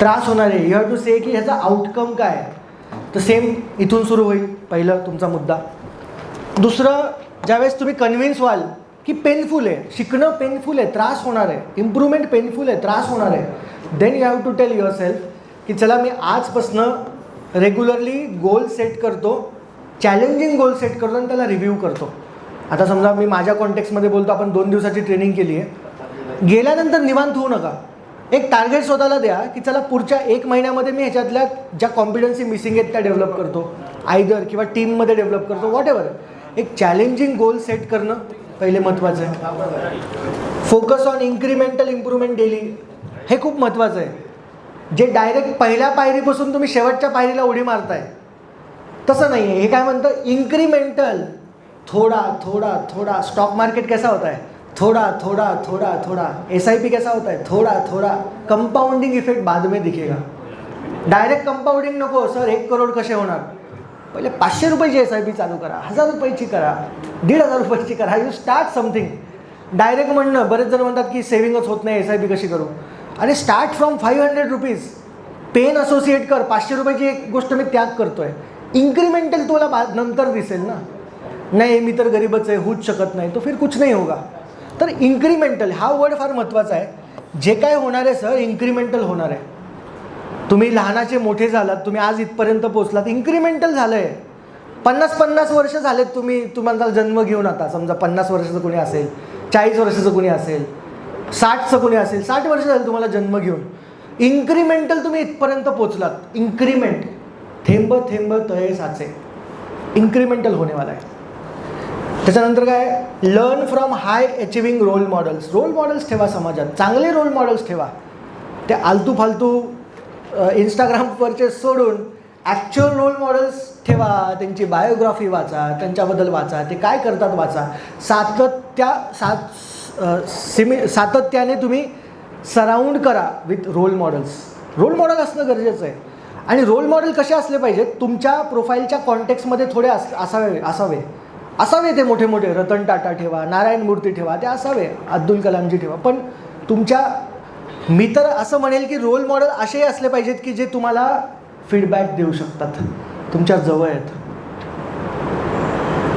त्रास होणार आहे. यू हॅव टू से की ह्याचा आउटकम काय आहे? तर सेम इथून सुरू होईल पहिलं तुमचा मुद्दा. दुसरं ज्यावेळेस तुम्ही कन्व्हिन्स व्हाल की पेनफुल आहे शिकणं पेनफुल आहे त्रास होणार आहे इम्प्रूव्हमेंट पेनफुल आहे त्रास होणार आहे then you have to tell yourself की चला मी आजपासनं रेग्युलरली गोल सेट करतो चॅलेंजिंग गोल सेट करतो आणि त्याला रिव्ह्यू करतो. आता समजा मी माझ्या कॉन्टेक्समध्ये बोलतो आपण दोन दिवसाची ट्रेनिंग केली आहे गेल्यानंतर निवांत होऊ नका. एक टार्गेट स्वतःला द्या की चला पुढच्या एक महिन्यामध्ये मी ह्याच्यातल्या ज्या कॉम्पिटन्सी मिसिंग आहेत त्या डेव्हलप करतो. आयदर किंवा टीममध्ये डेव्हलप करतो वॉट एव्हर एक चॅलेंजिंग गोल सेट करणं पहिले महत्त्वाचं आहे. Focus on incremental improvement daily हे खूप महत्त्वाचं आहे. जे डायरेक्ट पहिल्या पायरीपासून तुम्ही शेवटच्या पायरीला उडी मारताय तसं नाही आहे हे काय म्हणतं? इन्क्रीमेंटल थोडा थोडा थोडा. स्टॉक मार्केट कसा होता है थोड़ा थोड़ा थोड़ा थोड़ा। एस आई पी कैसा होता है? थोड़ा थोड़ा। कंपाउंडिंग इफेक्ट बाद में दिखेगा। डायरेक्ट कंपाउंडिंग नको सर एक करोड कसे होणार? पहिले पाचशे रुपयाची एस आय पी चालू करा हजार रुपयाची करा दीड हजार रुपयाची करा. यू स्टार्ट समथिंग डायरेक्ट म्हणणं बरेच जण म्हणतात की सेव्हिंगच होत नाही एस आय पी कशी करू? आणि start from five hundred rupees pain associate कर. पाचशे रुपयाची एक गोष्ट मी त्याग करतोय. इन्क्रिमेंटल तुला बा नंतर दिसेल ना? नाही मी तर गरीबच आहे होऊच शकत नाही. तो फिर कुछ नाही होगा. तर इन्क्रीमेंटल हा वर्ड फार महत्त्वाचा आहे. जे काय होणार आहे सर इन्क्रीमेंटल होणार आहे. तुम्ही लहानाचे मोठे झालात तुम्ही आज इथपर्यंत पोचलात इन्क्रीमेंटल झालं आहे पन्नास पन्नास वर्ष झालेत तुम्ही तुम्हाला जन्म घेऊन आता. समजा पन्नास वर्षाचं कोणी असेल चाळीस वर्षाचं कोणी असेल साठचं कोणी असेल साठ वर्ष झालं तुम्हाला जन्म घेऊन. इन्क्रीमेंटल तुम्ही इथपर्यंत पोचलात इन्क्रीमेंट थेंब थेंब तळे साचे. इन्क्रीमेंटल होणेवाला आहे. त्याच्यानंतर काय? Learn from high achieving role models role models ठेवा समाजात. चांगले रोल मॉडेल्स ठेवा. ते आलतू फालतू इंस्टाग्रामवरचे सोडून ॲक्च्युअल रोल मॉडेल्स ठेवा. त्यांची बायोग्राफी वाचा त्यांच्याबद्दल वाचा. ते काय करतात वाचा. सातत्या सात सिमि सिमी सातत्याने तुम्ही सराऊंड करा with role models role model असणं गरजेचं आहे. आणि रोल मॉडेल कसे असले पाहिजेत? तुमच्या प्रोफाईलच्या कॉन्टेक्समध्ये थोडे अस असावे असावे. असावे ते मोठे मोठे रतन टाटा ठेवा नारायण मूर्ती ठेवा ते असावे अब्दुल कलामजी ठेवा. पण तुमच्या मी तर असं म्हणेल की रोल मॉडेल असेही असले पाहिजेत की जे तुम्हाला फीडबॅक देऊ शकतात. तुमच्या जवळ आहेत.